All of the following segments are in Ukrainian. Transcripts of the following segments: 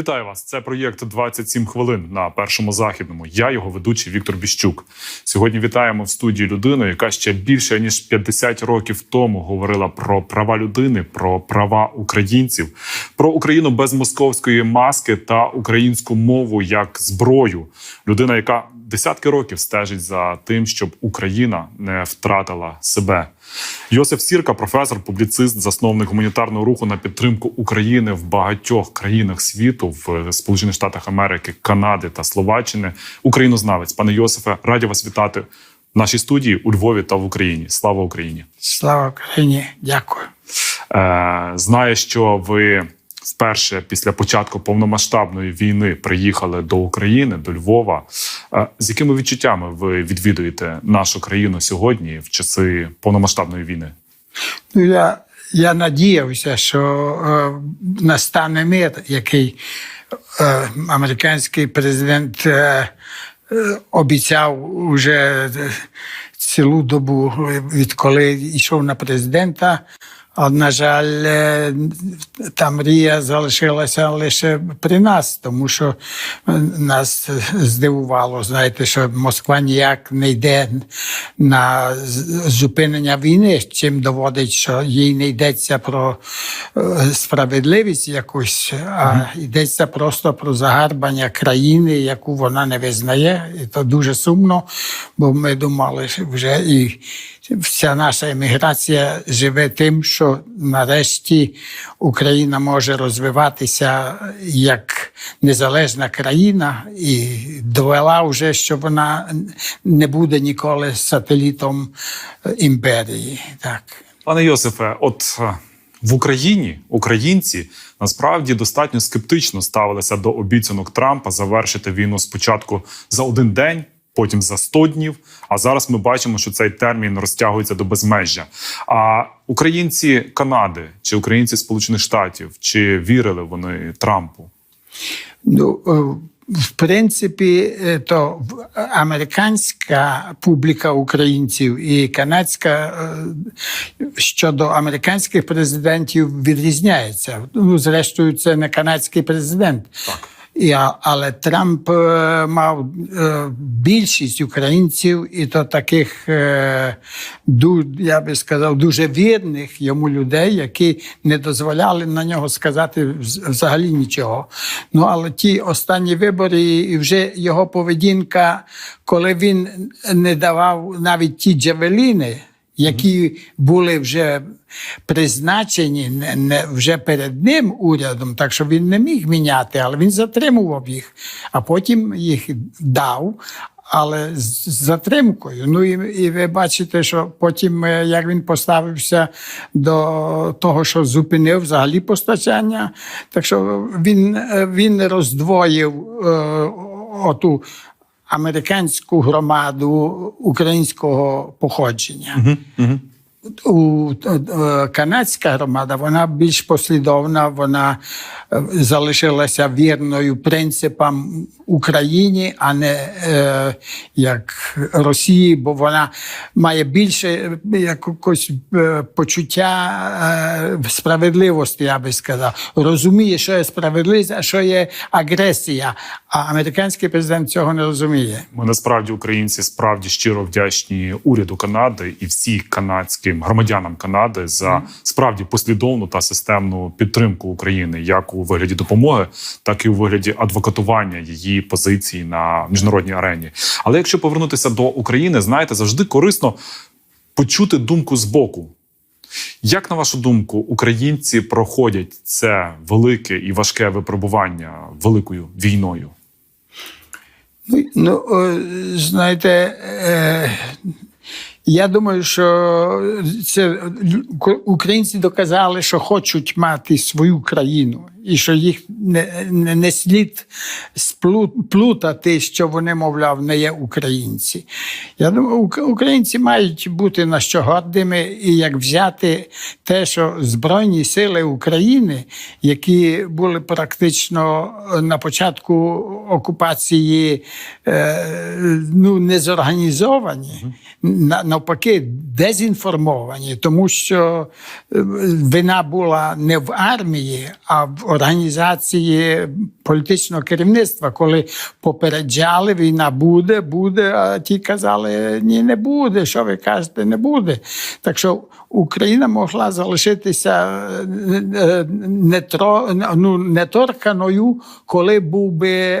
Вітаю вас! Це проєкт «27 хвилин на першому західному. Я його ведучий Віктор Біщук. Сьогодні вітаємо в студії людину, яка ще більше ніж 50 років тому говорила про права людини, про права українців, про Україну без московської маски та українську мову як зброю. Людина, яка десятки років стежить за тим, щоб Україна не втратила себе. Йосиф Сірка, професор, публіцист, засновник гуманітарного руху на підтримку України в багатьох країнах світу, в Сполучених Штатах Америки, Канади та Словаччини. Українознавець, пане Йосифе, раді вас вітати в нашій студії у Львові та в Україні. Слава Україні! Слава Україні, дякую. Е, знає, що ви вперше після початку повномасштабної війни приїхали до України, до Львова. Е, з якими відчуттями ви відвідуєте нашу країну сьогодні в часи повномасштабної війни? Ну, я, я надіявся, що е, настане мир, який е, американський президент е, е, обіцяв уже цілу добу, відколи йшов на президента. А, на жаль, е, та мрія залишилася лише при нас, тому що е, нас здивувало, знаєте, що Москва ніяк не йде на зупинення війни, чим доводить, що їй не йдеться про е, справедливість якусь, а йдеться просто про загарбання країни, яку вона не визнає. І то дуже сумно, бо ми думали що вже і вся наша еміграція живе тим, що нарешті Україна може розвиватися як незалежна країна і довела вже, що вона не буде ніколи сателітом е, імперії. Так. Пане Йосифе, от е, в Україні українці насправді достатньо скептично ставилися до обіцянок Трампа завершити війну спочатку за один день. Потім за 100 днів. А зараз ми бачимо, що цей термін розтягується до безмежжя. А українці Канади чи українці Сполучених Штатів чи вірили вони Трампу? Ну, е, в принципі, е, то в- американська публіка українців і канадська е, щодо американських президентів відрізняється. Ну, зрештою, це не канадський президент. Так. Але Трамп е, мав е, більшість українців, і то таких, е, я би сказав, дуже вірних йому людей, які не дозволяли на нього сказати взагалі нічого. Ну але ті останні вибори, і вже його поведінка, коли він не давав навіть ті джавеліни, які були вже призначені вже перед ним урядом, так що він не міг міняти, але він затримував їх, а потім їх дав. Але з з затримкою. Ну і, і ви бачите, що потім, е, як він поставився до того, що зупинив взагалі постачання, так що він, е, він роздвоїв е, оту американську громаду українського походження. У е, канадська громада вона більш послідовна, вона е, залишилася вірною принципам Україні, а не е, як Росії, бо вона має більше е, якогось е, почуття е, справедливості, я би сказав. Розуміє, що є справедливість, а що є агресія. А американський президент цього не розуміє. Ми насправді українці справді щиро вдячні уряду Канади і всій канадським громадянам Канади за справді послідовну та системну підтримку України, як у вигляді допомоги, так і у вигляді адвокатування її позицій на міжнародній арені. Але якщо повернутися до України, знаєте, завжди корисно почути думку з боку. Як на вашу думку, українці проходять це велике і важке випробування великою війною? Ну, е, знаєте, е, я думаю, що це українці доказали, що хочуть мати свою країну, і що їх не, не, не слід сплу- плутати, що вони, мовляв, не є українці. Я думаю, українці мають бути на що гордими, і як взяти те, що Збройні сили України, які були практично на початку окупації е, ну, не зорганізовані, навпаки, дезінформовані, тому що е, вина була не в армії, а в організації політичного керівництва, коли попереджали, війна буде, буде, а ті казали, ні, не буде. Що ви кажете, не буде. Так що Україна могла залишитися ну, неторканою, коли був би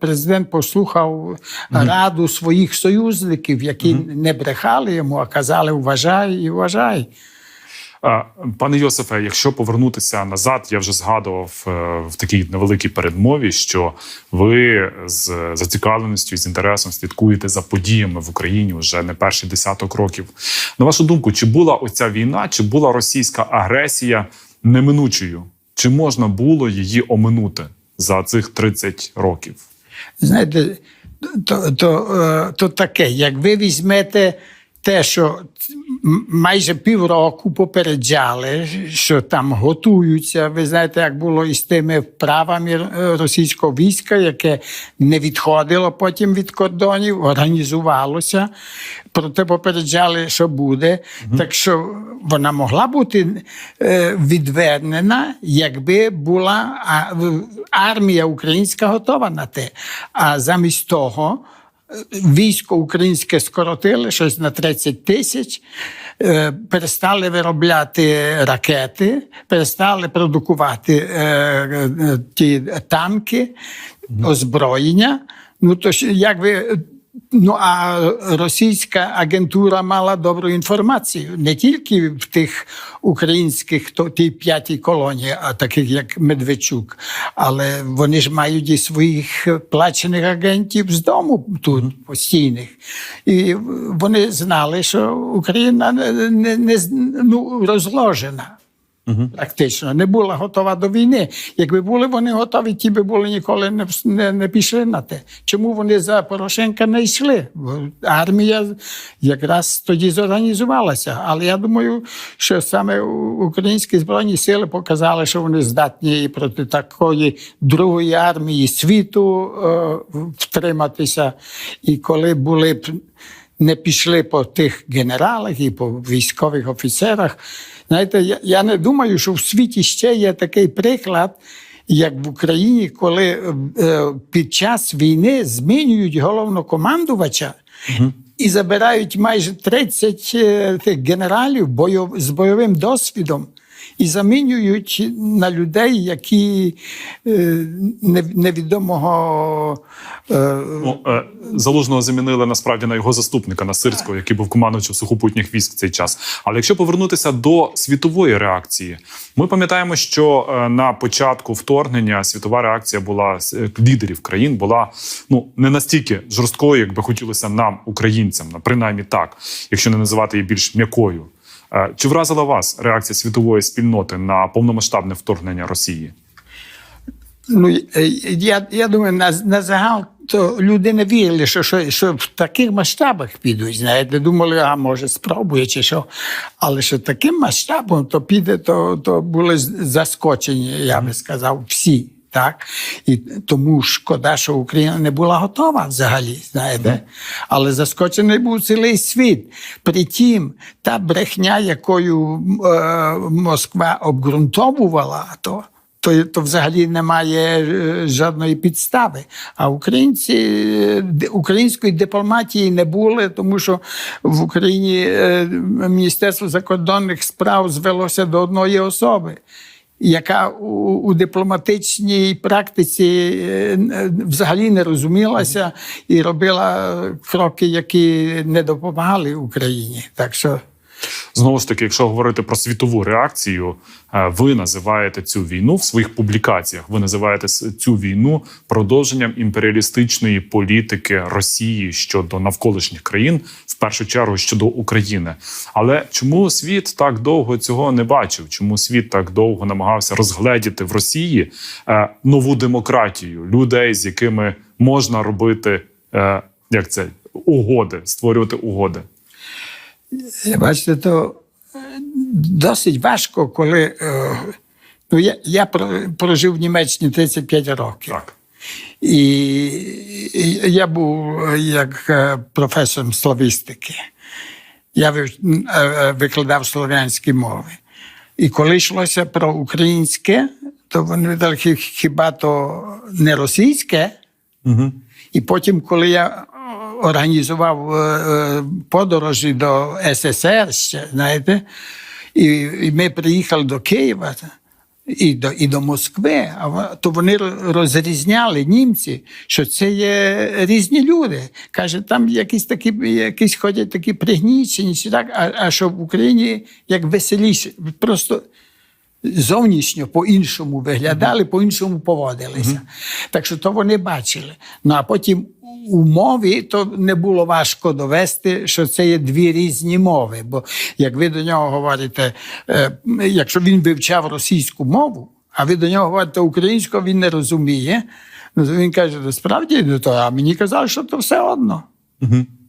президент послухав раду своїх союзників, які не брехали йому, а казали вважай і вважай. Пане Йосифе, якщо повернутися назад, я вже згадував е, в такій невеликій передмові, що ви з зацікавленістю з інтересом слідкуєте за подіями в Україні вже не перший десяток років. На вашу думку, чи була оця війна, чи була російська агресія неминучою? Чи можна було її оминути за цих 30 років? Знаєте, то, то, е, то таке, як ви візьмете те, що майже півроку попереджали, що там готуються. Ви знаєте, як було із тими вправами російського війська, яке не відходило потім від кордонів, організувалося. Проте попереджали, що буде. Так що вона могла бути е, відвернена, якби була армія українська готова на те. А замість того. Військо українське скоротили щось на 30 тисяч, е, перестали виробляти ракети, перестали продукувати е, е, ті танки, озброєння. Ну то як ви. Ну а російська агентура мала добру інформацію не тільки в тих українських, то тій п'ятій колонії, а таких як Медведчук, але вони ж мають і своїх плачених агентів з дому тут постійних. І вони знали, що Україна не, не, ну, розложена. Практично не була готова до війни. Якби були вони готові, ті би були ніколи не, не, не пішли на те. Чому вони за Порошенка не йшли? Армія якраз тоді зорганізувалася. Але я думаю, що саме українські збройні сили показали, що вони здатні і проти такої другої армії світу е, втриматися. І коли були б не пішли по тих генералах і по військових офіцерах. Знаєте, я, я не думаю, що в світі ще є такий приклад, як в Україні, коли е, під час війни змінюють головнокомандувача. І забирають майже 30 е, тих генералів бойов, з бойовим досвідом і замінюють на людей, які е, невідомого е, Ну, е, залужного замінили насправді на його заступника на Сирського, який був командувачем сухопутніх військ в цей час. Але якщо повернутися до світової реакції, ми пам'ятаємо, що на початку вторгнення світова реакція була лідерів країн була ну не настільки жорсткою, як би хотілося нам, українцям, на принаймні так, якщо не називати її більш м'якою. Е, Чи вразила вас реакція світової спільноти на повномасштабне вторгнення Росії? Ну, е, я, я думаю, на, на загал то люди не вірили, що, що, що в таких масштабах підуть. Знаєте, думали, а може спробує чи що. Але що таким масштабом то піде, то, то були заскочені, я би сказав, всі. Так? І тому шкода, що Україна не була готова взагалі, знаєте. Але заскочений був цілий світ. Притім, та брехня, якою е, Москва обґрунтовувала, то то, то взагалі немає е, жодної підстави. А українці е, української дипломатії не були, тому що в Україні е, Міністерство закордонних справ звелося до одної особи. Яка у, у дипломатичній практиці е, е, взагалі не розумілася і робила кроки, які не допомагали Україні. Так що Знову ж таки, якщо говорити про світову реакцію, е, ви називаєте цю війну в своїх публікаціях. Ви називаєте цю війну продовженням імперіалістичної політики Росії щодо навколишніх країн, в першу чергу щодо України. Але чому світ так довго цього не бачив? Чому світ так довго намагався розгледіти в Росії е, нову демократію людей, з якими можна робити е, як це угоди, створювати угоди? Бачите, то е, досить важко, коли. е, Ну, я, я прожив в Німеччині 35 років. Так. І, я був е, як е, професором славістики. Я е, е, викладав слов'янські мови. І коли йшлося про українське, то вони питали, «Хі- хіба то не російське? Угу. І потім, коли я е, організував е, е, подорожі до СССР, ще, знаєте, і, ми приїхали до Києва і до, і до Москви, а то вони розрізняли німці, що це є різні люди. Каже, там якісь такі, якісь ходять такі пригнічені, так, а, а що в Україні як веселіше. Просто зовнішньо по-іншому виглядали, по-іншому поводилися. Так що то вони бачили. Ну а потім у мові то не було важко довести, що це є дві різні мови. Бо як ви до нього говорите, е, якщо він вивчав російську мову, а ви до нього говорите українською, він не розуміє. Ну, він каже, «Ну, справді, ну, а мені казали, що то все одно. Знаєте?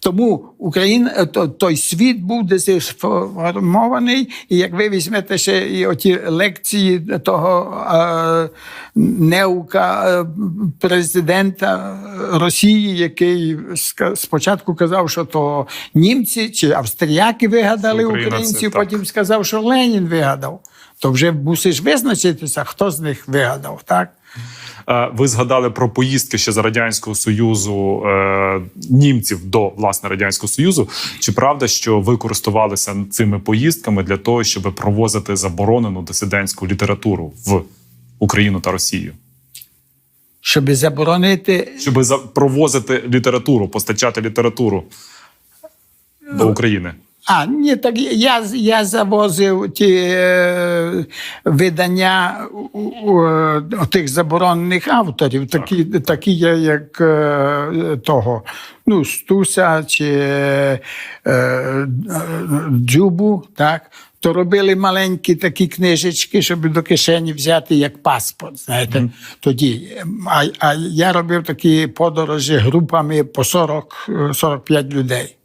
Тому Україна, то, той світ був дезінформований, і як ви візьмете ще і оті лекції того е, неука е, президента Росії, який спочатку казав, що то німці чи австріяки вигадали Україна це українців, так. потім сказав, що Ленін вигадав. То вже мусиш визначитися, хто з них вигадав, так? Е, Ви згадали про поїздки ще за радянського союзу е, німців до власне радянського союзу. Чи правда, що ви користувалися цими поїздками для того, щоб провозити заборонену дисидентську літературу в Україну та Росію? Щоб заборонити Щоб провозити літературу, постачати літературу до України? А, ні, так я, я завозив ті е, видання у, у, е, тих заборонених авторів, такі, такі є, як е, того, ну, Стуса чи е, е, Дзюбу, так. То робили маленькі такі книжечки, щоб до кишені взяти як паспорт. Знаєте, тоді. А, а я робив такі подорожі групами по 40-45 людей.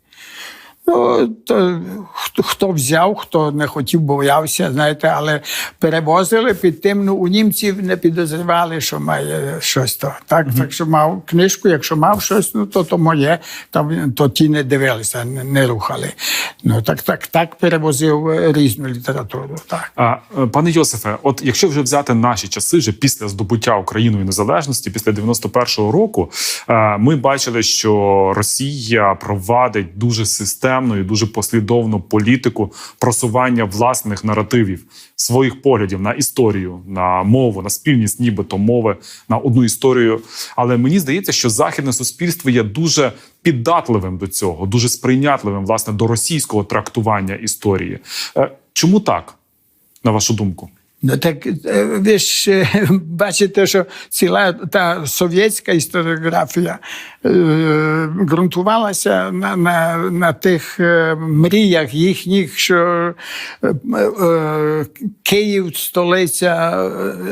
Ну, то хто, хто взяв, хто не хотів, боявся, знаєте, але перевозили під тим, ну, у німців не підозрювали, що має щось то. Так, так що мав книжку, якщо мав щось, ну то, то моє, там, то ті не дивилися, не, не рухали. Ну, так, так, так перевозив е, різну літературу. Так. А, е, Пане Йосифе, от якщо вже взяти наші часи, вже після здобуття Україною незалежності, після 91-го року, е, ми бачили, що Росія провадить дуже системну і дуже послідовну політику просування власних наративів, своїх поглядів на історію, на мову, на спільність, нібито мови, на одну історію. Але мені здається, що західне суспільство є дуже піддатливим до цього, дуже сприйнятливим власне до російського трактування історії. Е, Чому так, на вашу думку? Ну так е, ви ж е, бачите, що ціла та совєтська історіографія е, ґрунтувалася на, на, на тих е, мріях їхніх, що е, е, Київ столиця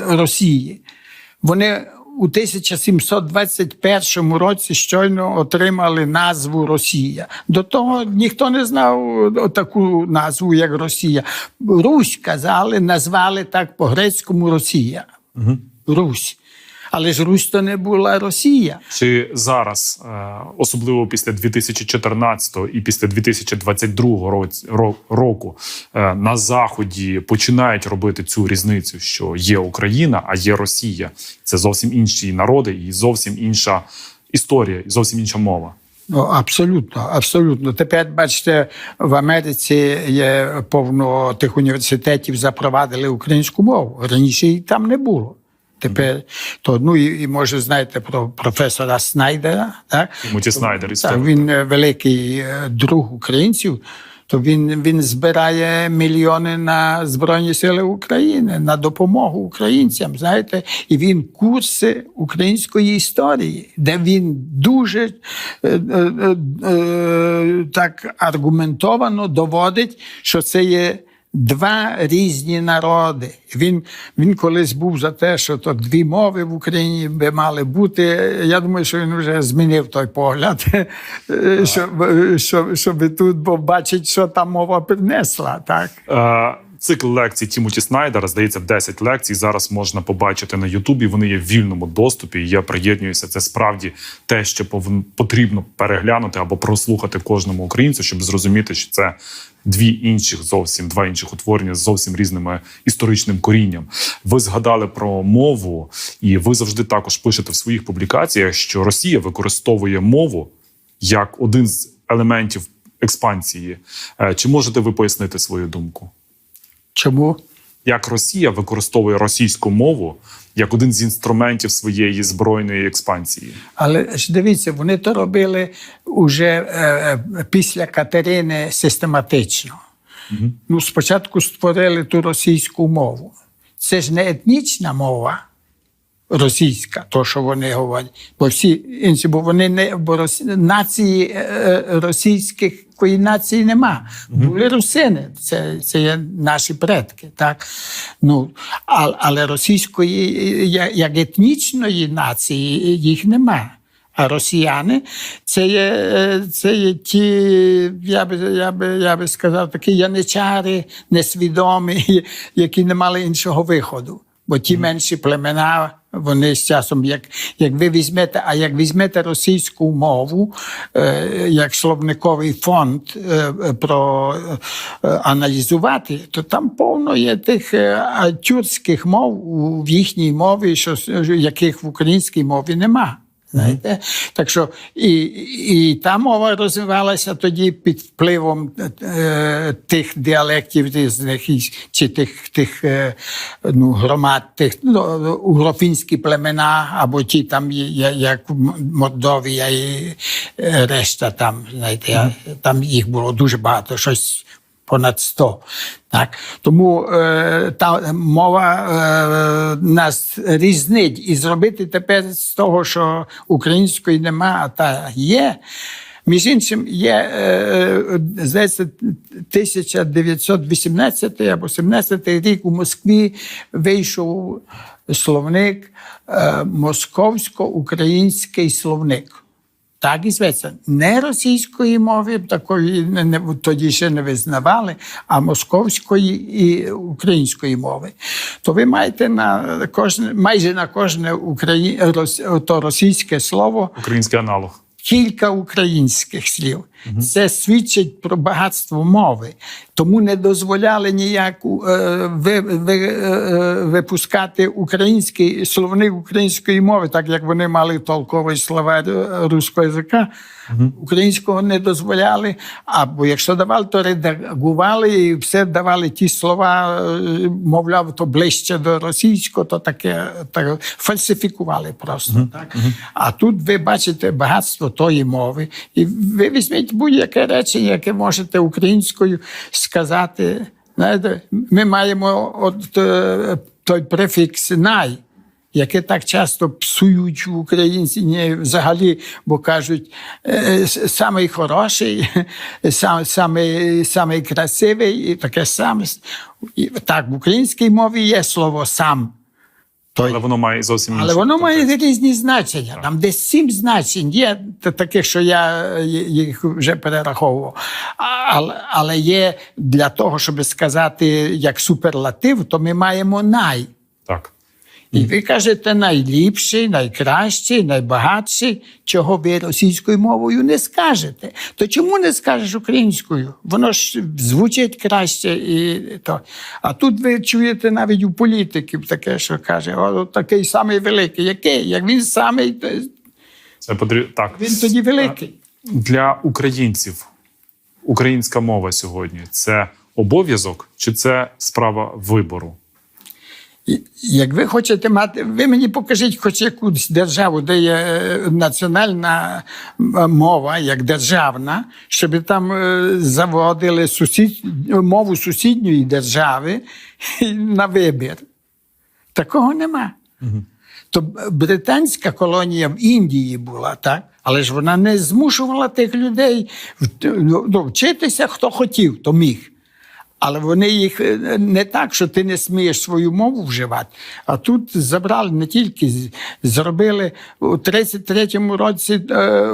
Росії. Вони у 1721 році щойно отримали назву Росія. До того ніхто не знав таку назву, як Росія. Русь казали, назвали так по-грецькому Росія. Русь. Але ж Русь то не була Росія. Чи зараз, е, особливо після 2014 і після 2022 році- ро- року, е, на заході починають робити цю різницю, що є Україна, а є Росія. Це зовсім інші народи і зовсім інша історія, і зовсім інша мова. Ну, абсолютно, абсолютно. Тепер, бачите, в Америці є повно тих університетів запровадили українську мову. Раніше її там не було. Тепер то ну і, і може знаєте про професора Снайдера, так Тімоті Снайдер, так, він е, великий е, друг українців. То він, він збирає мільйони на Збройні Сили України, на допомогу українцям. Знаєте, і він курси української історії, де він дуже е, е, е, е, так аргументовано доводить, що це є. Два різні народи. Він, він колись був за те, що то дві мови в Україні би мали бути. Я думаю, що він вже змінив той погляд, щоб, щоб, щоб тут бо бачить, що та мова принесла. Так? Цикл лекцій Тімоті Снайдера, здається, 10 лекцій. Зараз можна побачити на Ютубі. Вони є в вільному доступі. і Я приєднуюся. Це справді те, що потрібно переглянути або прослухати кожному українцю, щоб зрозуміти, що це дві інших зовсім два інших утворення з зовсім різними історичним корінням. Ви згадали про мову, і ви завжди також пишете в своїх публікаціях, що Росія використовує мову як один з елементів експансії. Е, Чи можете ви пояснити свою думку? Чому? Як Росія використовує російську мову як один з інструментів своєї збройної експансії? Але ж дивіться, вони то робили уже е, після Катерини систематично. Ну, спочатку створили ту російську мову. Це ж не етнічна мова російська, то, що вони говорять. Бо всі інші, бо вони не бо рос, нації е, е, російської нації нема. Були русини, це, це є наші предки. Так? Ну, а, але російської як етнічної нації їх нема. А росіяни це є, е, це є ті, я би, я, би, я би сказав, такі яничари несвідомі, які не мали іншого виходу. Бо ті менші племена, вони з часом, як, як ви візьмете, а як візьмете російську мову, е, як словниковий фонд е, про е, аналізувати, то там повно є тих е, тюркських мов в їхній мові, що, яких в українській мові нема. Знаєте? Так що і, і та мова розвивалася тоді під впливом е, тих діалектів різних, чи тих, тих е, ну, громад, тих ну, угрофінські племена, або ті там, як Мордовія і е, решта там, знаєте, я- там їх було дуже багато, щось понад 100. Так? Тому е, та мова е, нас різнить. І зробити тепер з того, що української нема, а та є. Між іншим, є, е, здається, 1918 або 17 рік у Москві вийшов словник е, московсько-український словник. Так і зветься. Не російської мови, такої не, не, тоді ще не визнавали, а московської і української мови. То ви маєте на кожне, майже на кожне Украї... то російське слово Український аналог. кілька українських слів. Це свідчить про багатство мови. Тому не дозволяли ніяку е, ви, ви, е, випускати український словник української мови, так як вони мали толковий словарь е, руського язика. Українського не дозволяли, або якщо давали, то редагували і все давали ті слова, е, мовляв, то ближче до російського, то таке так, фальсифікували просто. Так? А тут ви бачите багатство тої мови, і ви візьміть будь-яке речення, яке можете українською сказати. Знаєте, ми маємо от, е, той префікс най. Яке так часто псують в українці взагалі, бо кажуть, е, самий хороший, сам, самий, самий красивий, і таке саме. Так, в українській мові є слово сам. Той. Але воно має зовсім Але воно контекст. має різні значення. Там десь сім значень є таких, що я е, їх вже перераховував. Але, але є для того, щоб сказати як суперлатив, то ми маємо най. Так. І ви кажете найліпший, найкращий, найбагатший, чого ви російською мовою не скажете. То чому не скажеш українською? Воно ж звучить краще і то. А тут ви чуєте навіть у політиків таке, що каже, о, такий самий великий. Який? Як він самий, то Це потрібно. Так. він тоді великий. Для українців українська мова сьогодні це обов'язок чи це справа вибору? Як ви хочете мати, ви мені покажіть хоч якусь державу, де є е, національна мова, як державна, щоб там е, заводили сусід, мову сусідньої держави на вибір. Такого нема. То британська колонія в Індії була, так? Але ж вона не змушувала тих людей ну, ну, вчитися, хто хотів, то міг. Але вони їх е, не так, що ти не смієш свою мову вживати. А тут забрали не тільки зробили у 33-му році е,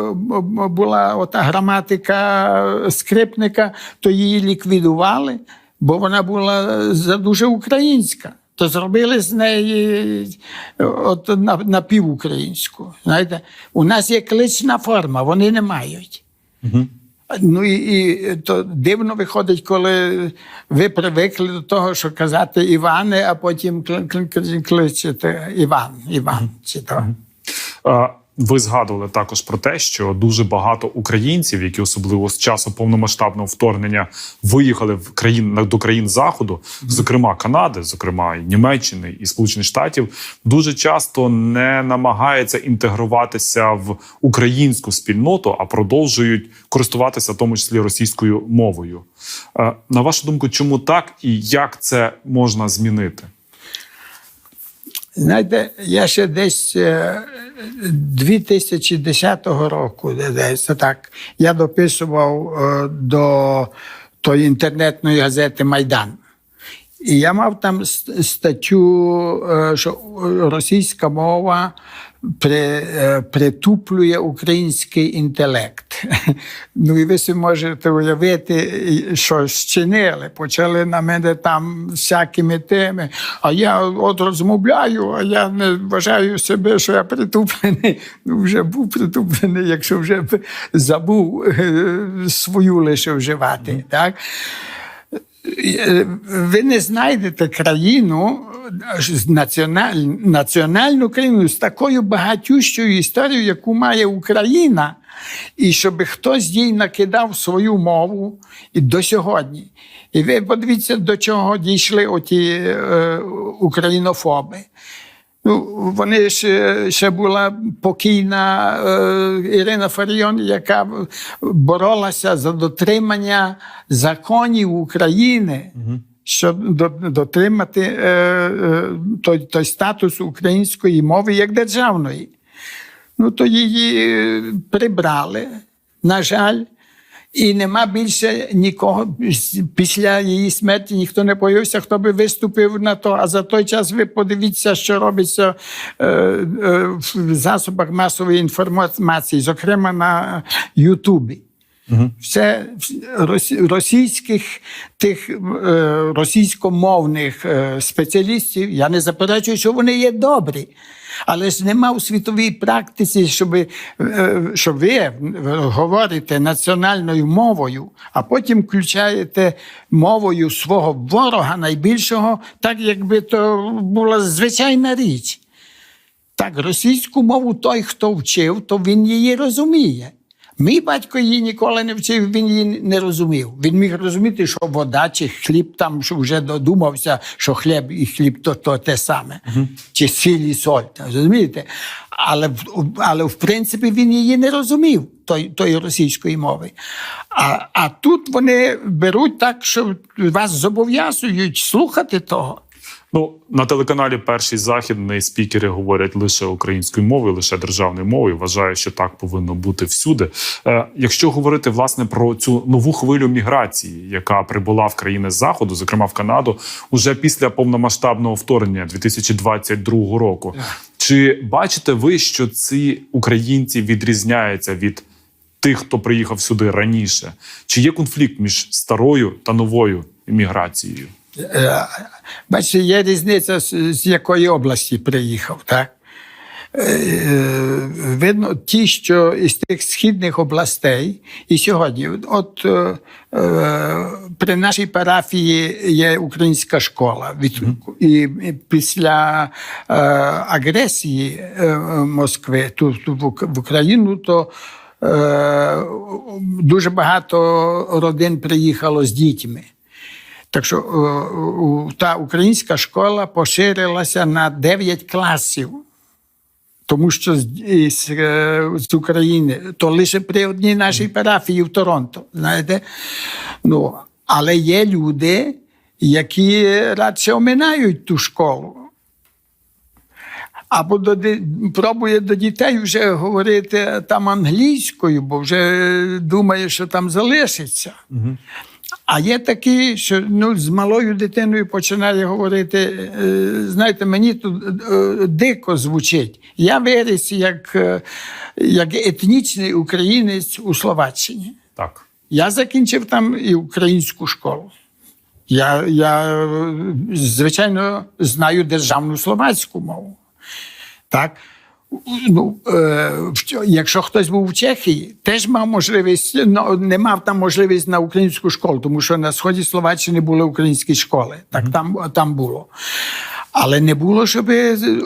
була ота граматика скрипника, то її ліквідували. бо вона була дуже українська. То зробили з неї е, от, напівукраїнську. Знаєте, у нас є клична форма, вони не мають. Ну і, і то дивно виходить, коли ви привикли до того, що казати Іване, а потім кли- кли- кли- кличете Іван, Іван. Чи то. Ви згадували також про те, що дуже багато українців, які особливо з часу повномасштабного вторгнення виїхали в країн до країн заходу, зокрема Канади, зокрема і Німеччини і Сполучених Штатів, дуже часто не намагаються інтегруватися в українську спільноту, а продовжують користуватися в тому числі російською мовою. Е, На вашу думку, чому так і як це можна змінити? Знаєте, я ще десь е, 2010 року, десь так, я дописував е, до тої інтернетної газети Майдан. І я мав там статтю, е, що російська мова е, притуплює український інтелект. Ну і ви собі можете уявити, що зчинили. Почали на мене там всякими теми. А я от розмовляю, а я не вважаю себе, що я притуплений. Ну, вже був притуплений, якщо вже забув е, свою лише вживати. Так? Е, ви не знайдете країну національ... національну країну з такою багатющою історією, яку має Україна, і щоб хтось їй накидав свою мову і до сьогодні. І ви подивіться, до чого дійшли оті е, українофоби. Ну, вони ще, ще була покійна е, Ірина Фаріон, яка боролася за дотримання законів України, щоб до- дотримати е, е, той, той статус української мови як державної. Ну, то її прибрали, на жаль. І нема більше нікого після її смерті ніхто не появився, хто би виступив на то. А за той час ви подивіться, що робиться е, е, в засобах масової інформації, зокрема на Ютубі. Все російських тих е, російськомовних е, спеціалістів. Я не заперечую, що вони є добрі. Але ж нема у світовій практиці, щоб, е, що ви говорите національною мовою, а потім включаєте мовою свого ворога найбільшого, так якби то була звичайна річ. Так, російську мову той, хто вчив, то він її розуміє. Мій батько її ніколи не вчив, він її не розумів. Він міг розуміти, що вода чи хліб там що вже додумався, що хліб і хліб то, то те саме, чи сіль і соль. Розумієте? Але, але в принципі він її не розумів, той, тої російської мови. А, а тут вони беруть так, що вас зобов'язують слухати того. Ну на телеканалі Перший західний спікери говорять лише українською мовою, лише державною мовою. Вважаю, що так повинно бути всюди. Е, якщо говорити власне про цю нову хвилю міграції, яка прибула в країни заходу, зокрема в Канаду, уже після повномасштабного вторгнення 2022 року. Чи бачите ви, що ці українці відрізняються від тих, хто приїхав сюди раніше? Чи є конфлікт між старою та новою імміграцією? Е, Бачите, є різниця, з, якої області приїхав, так? Е, Видно, ті, що із тих східних областей, і сьогодні, от е, при нашій парафії є українська школа. І, після агресії Москви тут в, Україну, то дуже багато родин приїхало з дітьми. Так що е, та українська школа поширилася на 9 класів. Тому що з, е, з України, то лише при одній нашій парафії в Торонто. Знаєте? Ну, але є люди, які радше оминають ту школу. Або до, пробує до дітей вже говорити там англійською, бо вже думає, що там залишиться. А є такі, що ну, з малою дитиною починає говорити. е, Знаєте, мені тут е, дико звучить. Я виріс як, е, як етнічний українець у Словаччині. Так. Я закінчив там і українську школу. Я, я звичайно знаю державну словацьку мову. Так? Ну, е, якщо хтось був в Чехії, теж мав можливість, ну, не мав там можливість на українську школу, тому що на сході Словаччини були українські школи. Так там, там було. Але не було, щоб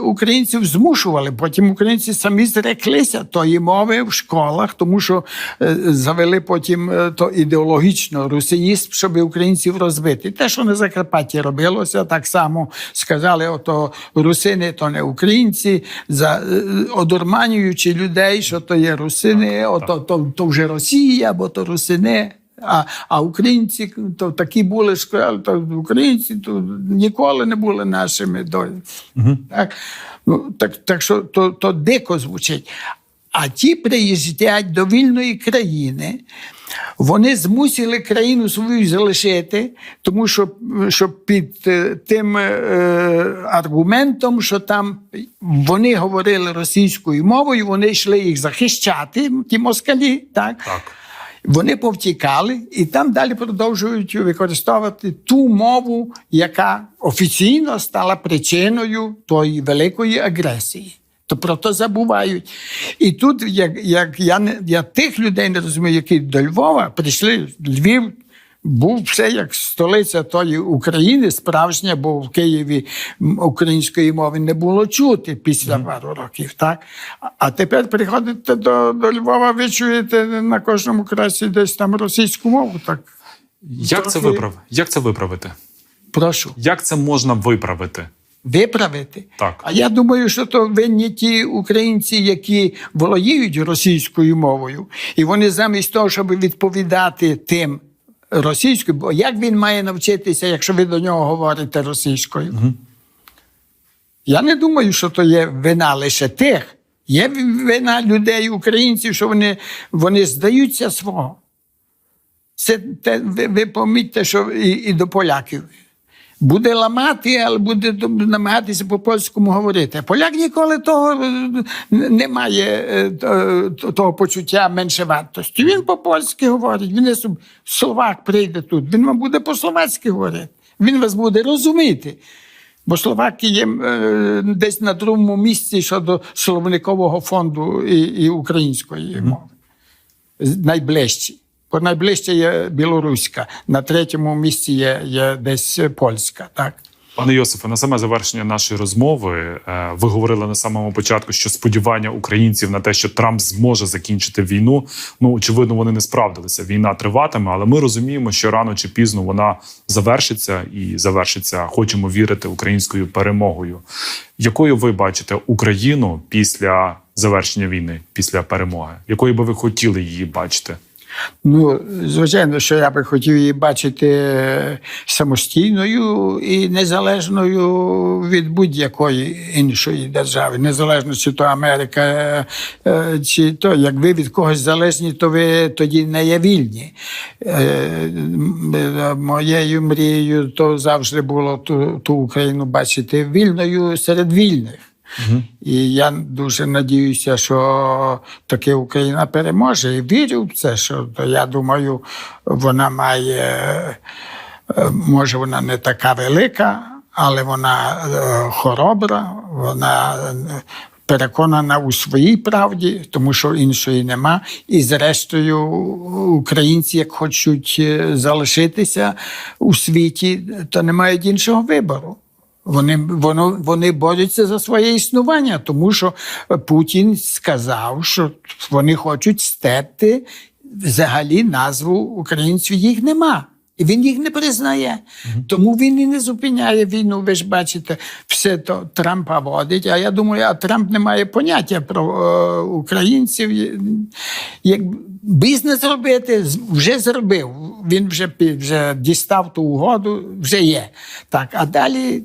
українців змушували. Потім українці самі зреклися тої мови в школах, тому що е, завели потім е, то ідеологічно русинізм, щоб українців розбити. Те, що на Закарпатті робилося, так само сказали: ото русини то не українці, за е, одурманюючи людей, що то є русини, ото то, то вже Росія, бо то русини. А, а українці то такі були, що то українці то ніколи не були нашими до так, ну, так, так що то, то дико звучить. А ті приїздять до вільної країни, вони змусили країну свою залишити, тому що, що під е, тим е, аргументом, що там вони говорили російською мовою, вони йшли їх захищати, ті москалі. Так? Так. Вони повтікали і там далі продовжують використовувати ту мову, яка офіційно стала причиною тої великої агресії. То про то забувають. І тут, як, як я, я тих людей не розумію, які до Львова прийшли, Львів був все як столиця тої України, справжня, бо в Києві української мови не було чути після пару років. Так? А- тепер приходите до, до Львова, ви чуєте на кожному красі десь там російську мову. Так Як це, виправ... Як це виправити? прошу. Як це можна виправити? виправити. Так. А я думаю, що то винні ті українці, які володіють російською мовою, і вони замість того, щоб відповідати тим російською, бо як він має навчитися, якщо ви до нього говорите російською? Я не думаю, що то є вина лише тих. Є вина людей, українців, що вони, вони здаються свого. Це те, ви, ви помітьте, що і, і до поляків. Буде ламати, але буде намагатися по-польському говорити. Поляк ніколи того е, не має е, того почуття меншовартості. Він по-польськи говорить, він суб- словак прийде тут, він вам буде по-словацьки говорити. Він вас буде розуміти. Бо Словаки є е, десь на другому місці щодо словникового фонду і, і української мови. Найближчі. Найближче є білоруська, на третьому місці є, є десь польська. Так? Пане Йосифе, на саме завершення нашої розмови е, ви говорили на самому початку, що сподівання українців на те, що Трамп зможе закінчити війну. Ну очевидно, вони не справдилися. Війна триватиме, але ми розуміємо, що рано чи пізно вона завершиться і завершиться. Хочемо вірити українською перемогою. Якою ви бачите Україну після завершення війни, після перемоги? Якою би ви хотіли її бачити? Ну, звичайно, що я би хотів її бачити е, самостійною і незалежною від будь-якої іншої держави, незалежно чи то Америка, е, е, чи то як ви від когось залежні, то ви тоді не є вільні. Моєю мрією то завжди було ту, ту Україну бачити вільною серед вільних. І я дуже надіюся, що таки Україна переможе. І вірю в це, що я думаю, вона має, е, може, вона не така велика, але вона е, хоробра, вона е, переконана у своїй правді, тому що іншої нема. І зрештою, українці, як хочуть залишитися у світі, то не мають іншого вибору. Вони, воно, вони борються за своє існування, тому що Путін сказав, що вони хочуть стерти взагалі назву українців їх нема. І він їх не признає. Тому він і не зупиняє війну. Ви ж бачите, все то Трампа водить. А я думаю, а Трамп не має поняття про е, українців. Як бізнес робити, вже зробив. Він вже, вже дістав ту угоду, вже є. Так, а далі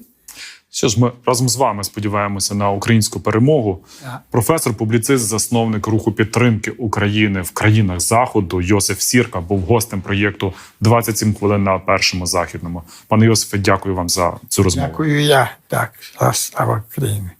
Що ж, ми разом з вами сподіваємося на українську перемогу. Професор, публіцист, засновник руху підтримки України в країнах Заходу Йосиф Сірка був гостем проєкту «27 хвилин на першому західному. Пане Йосифе, дякую вам за цю розмову. дякую я. Так, слава Україні.